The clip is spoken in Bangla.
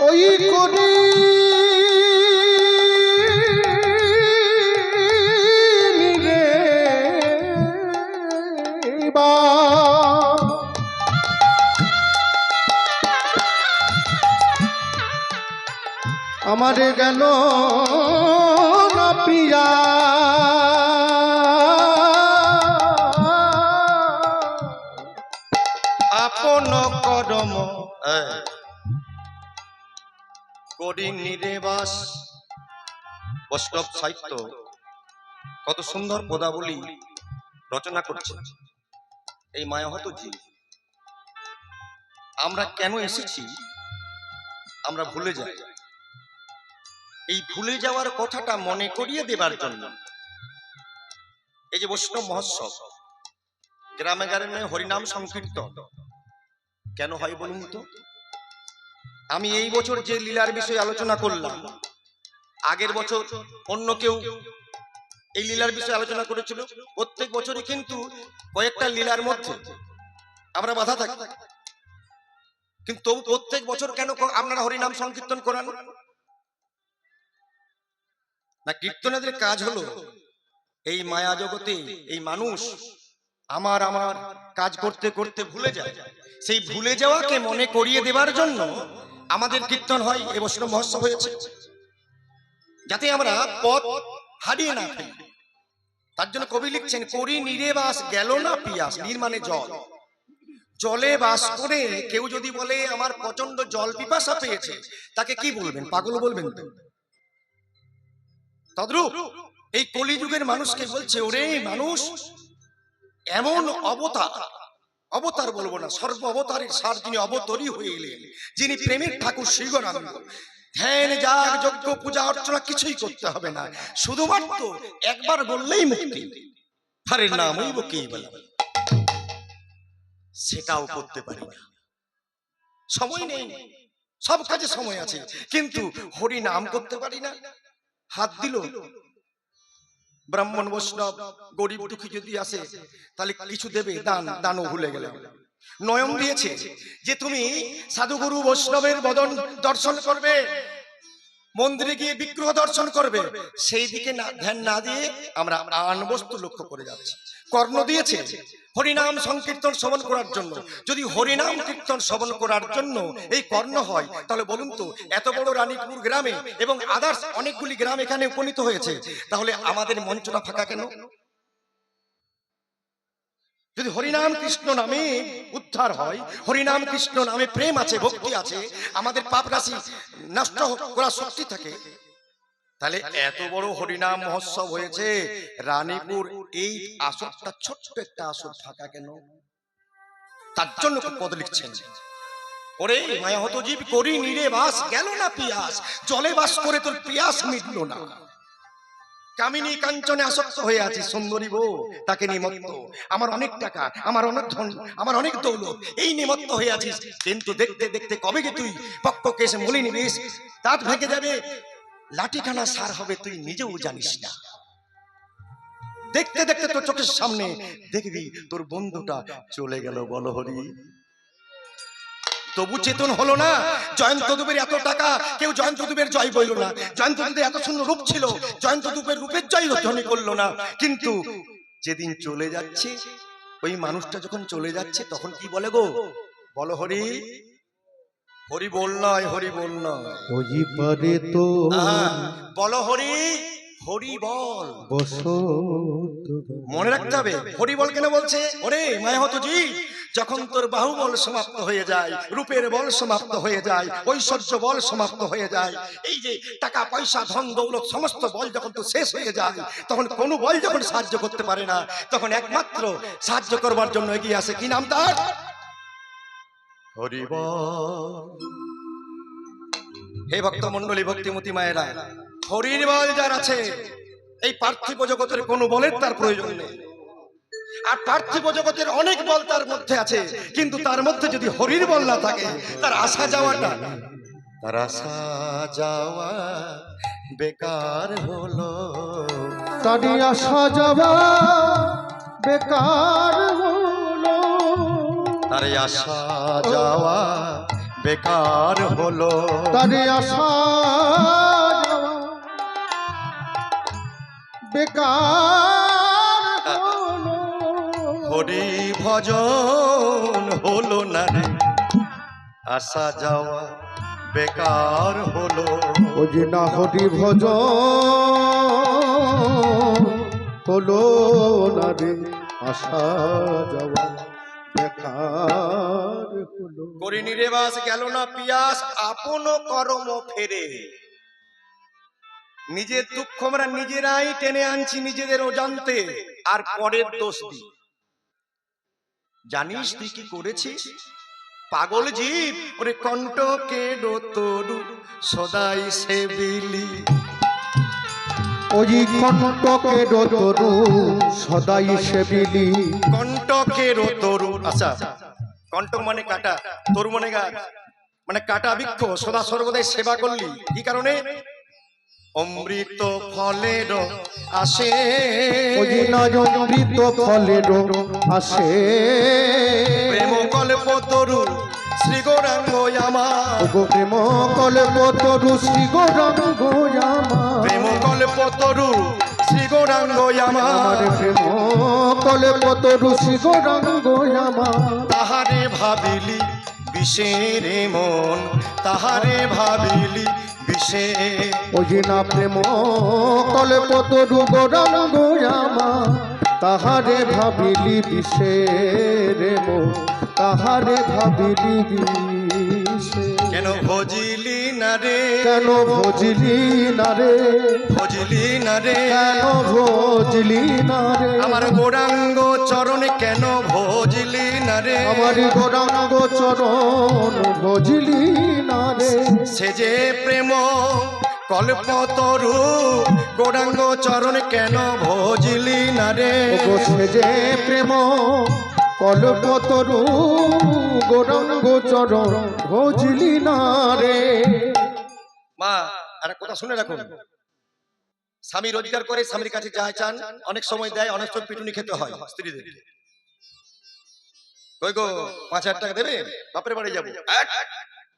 ওই করি আমারে গেল না প্রিয়া? আপন করম করি নিরেবাস বৈষ্ণব সাহিত্য কত সুন্দর পদাবলী রচনা করছে। এই মায়াহত জি আমরা কেন এসেছি? আমরা ভুলে যাই। এই ভুলে যাওয়ার কথাটা মনে করিয়ে দেবার জন্য এই যে বৈষ্ণব মহোৎসব, গ্রামে গ্রামে হরিনাম সংকীর্তন, কেন হয় বলুন তো? আমি এই বছর যে লীলার বিষয়ে আলোচনা করলাম, আগের বছর অন্য কেউ এই লীলার বিষয়ে আলোচনা করেছিল, প্রত্যেক বছরই কিন্তু কয়েকটা লীলার মধ্যে আমরা বাধা থাকি। কিন্তু তবু প্রত্যেক বছর কেন আপনারা হরিনাম সংকীর্তন করান? না, কীর্তনেদের কাজ হলো এই মায়া জগতে এই মানুষ আমার আমার কাজ করতে করতে ভুলে যায়। সেই ভুলে যাওয়াকে মনে করিয়ে দেবার জন্য আমাদের কীর্তন হয় এ বৈষ্ণব মহোৎসব হয়েছে। যাতে আমরা পথ হারিয়ে না ফেলি। তার জন্য কবি লিখছেন করি নিরে বাস গেল না পিয়াস নির মানে জল। জলে। বাস করে কেউ যদি বলে আমার প্রচণ্ড জল পিপাসা পেয়েছে তাকে কি বলবেন? পাগল বলবেন তদ্রুপ এই কলিযুগের মানুষকে বলছে ওরে মানুষ এমন অবতার অবতার বলব না সর্ব অবতারের সার যিনি অবতরী হয়ে এলেন, যিনি প্রেমের ঠাকুর শ্রীগণানন্দ। ধ্যান, যাগ, যজ্ঞ, পূজা, অর্চনা কিছুই করতে হবে না, শুধুমাত্র একবার বললেই মুক্তি। আরে নামই বকেই বলা সেটাও করতে পারি না। সময় নেই, সব কাজে সময় আছে, কিন্তু হরি নাম করতে পারি না। হাত দিল ব্রাহ্মণ বৈষ্ণব, গরিব দুঃখী যদি আসে, তাহলে কিছু দেবে, দান, দানও ভুলে গেলে নয়ম দিয়েছে যে তুমি সাধুগুরু বৈষ্ণবের বদন দর্শন করবে। মন্দিরে গিয়ে বিগ্রহ দর্শন করবে। সেই দিকে ধ্যান না দিয়ে আমরা আন বস্তু লক্ষ্য করে যাচ্ছি। কর্ণ দিয়েছে হরিনাম সংকীর্তন শ্রবণ করার জন্য। যদি হরিনাম কীর্তন শ্রবণ করার জন্য এই কর্ণ হয় তাহলে বলুন তো এত বড় রানীপুর গ্রামে এবং আদার্স অনেকগুলি গ্রাম এখানে উপনীত হয়েছে। তাহলে আমাদের মঞ্চটা ফাঁকা কেন? যদি হরিনাম কৃষ্ণ নামে উদ্ধার হয়, হরিনাম কৃষ্ণ নামে প্রেম আছে, ভক্তি আছে, আমাদের পাপ রাশি নষ্ট করার শক্তি থাকে, তাহলে এত বড় হরিনাম মহোৎসব হয়েছে, রানীপুর এই আসরটা ছোট্ট একটা আসর ফাঁকা কেন? তার জন্য পদ লিখছেন। ওরে মায়া হত জীব করি নিরে বাস, গেল না পিয়াস, জলে বাস করে তোর পিয়াস মিটল না। কামিনী কাঞ্চনে আসক্ত হয়ে আছি সুন্দরী বউ। তাকে নিমত্ত। আমার অনেক টাকা আমার অনেক ধন আমার অনেক দৌলত। এই নিমত্ত হয়ে আছিস। কিন্তু দেখতে দেখতে কবে যে তুই পক্ষকে এসে মলি নিবিস? দাঁত ভেঙে যাবে। লাঠিখানা সার হবে তুই নিজেও জানিস না। দেখতে দেখতে তোর চোখের সামনে দেখবি তোর বন্ধুটা চলে গেল বলো হরি তবু চেতন হলো না। জয়ন্ত দুবের এত টাকা কেউ জয়ন্ত দুবের জয় বইল না। জয়ন্ত দুবের এত সুন্দর রূপ ছিল জয়ন্ত দুবের রূপের জয় ধ্বনি করল না। কিন্তু যেদিন চলে যাচ্ছে ওই মানুষটা যখন চলে যাচ্ছে তখন কি বলে গো? বলো হরি। হরি বল নয় হরি বল নয়। পারে তো বলো হরি। হরি বল। মনে রাখতে হবে হরি বল কেন বলছে? ওরে মায়া হতো জি যখন তোর বাহুবল সমাপ্ত হয়ে যায় রূপের বল সমাপ্ত হয়ে যায় ঐশ্বর্য বল সমাপ্ত হয়ে যায় এই যে টাকা পয়সা ধন দৌলত সমস্ত বল যখন তো শেষ হয়ে যায় তখন কোনো বল যখন সাহায্য করতে পারে না তখন একমাত্র সাহায্য করবার জন্য এগিয়ে আসে কি নাম তার? হরি বল। হে ভক্ত মন্ডলী ভক্তিমতী মায়েরা হরির বল যার আছে এই পার্থিব জগতের কোনো বলের তার প্রয়োজন নেই। আর পার্থিব জগতের অনেক বল তার মধ্যে আছে। কিন্তু তার মধ্যে যদি হরির বল না থাকে তার আসা যাওয়াটা তার আসা যাওয়া বেকার হলো। তারি আসা যাওয়া বেকার হলো। তার আসা যাওয়া বেকার হলো। তারে আসা যাওয়া বেকার। হরি ভজন হলো না রে। আসা যাওয়া বেকার হলো। ও যে না হরি ভজন হলো না রে আসা যাওয়া বেকার হলো। করিনি রে বাস গেল না পিয়াস আপন করম ফেরে। নিজের দুঃখ আমরা নিজেরাই টেনে আনছি নিজেদের অজান্তে আর পরের দোষ দিই। জানিস তুই কি করেছিস? পাগল জীব ওরে কণ্ঠকে তরু সদাই সে বিলি ওই কণ্টকে তরু সদাই সে সেবিলি। কণ্ঠকে তরু আচ্ছা কণ্টক মানে কাটা। তরু মানে গাছ মানে কাটা বৃক্ষ সদা সর্বদাই সেবা করলি। কি কারণে? অমৃত ফলের আসে। অমৃত ফলের আসে। প্রেম কল্প তরু শ্রী গৌরাঙ্গ আমার প্রেম কল্প তরু শ্রী গৌরাঙ্গ আমার। প্রেম কল্প তরু শ্রী গৌরাঙ্গ আমার। আমার প্রেম কল্প তরু শ্রী গৌরাঙ্গ আমার। তাহারে ভাবিলি বিষের মন। তাহারে ভাবিলি বিষে। অজিনা প্রেম কল্প কত গৌরাঙ্গ গোয়ামা তাহারে ভাবিলি বিষের মো তাহারে ভাবিলি বিষে। কেন ভজিলি না রে কেন ভজলি না রে ভজলি না রে কেন ভজলি না রে আমার গৌরাঙ্গ চরণে কেন ভজলি না রে আমার গৌরাঙ্গ চরণ ভজলি না রে সে যে প্রেম কল্প তরু গৌরাঙ্গ চরণে কেন ভজলি না রে বসে যে প্রেম কল্প তরু গৌরাঙ্গ চরণ ভজলি না রে মা একটা কথা শুনে রাখুন। স্বামী রোজগার করে স্বামীর কাছে যা চান, অনেক সময় দেয়, অনেক সময় পিটুনি খেতে হয় স্ত্রীদের। কই গো, পাঁচ হাজার টাকা দেবে? বাপের বাড়ি যাব।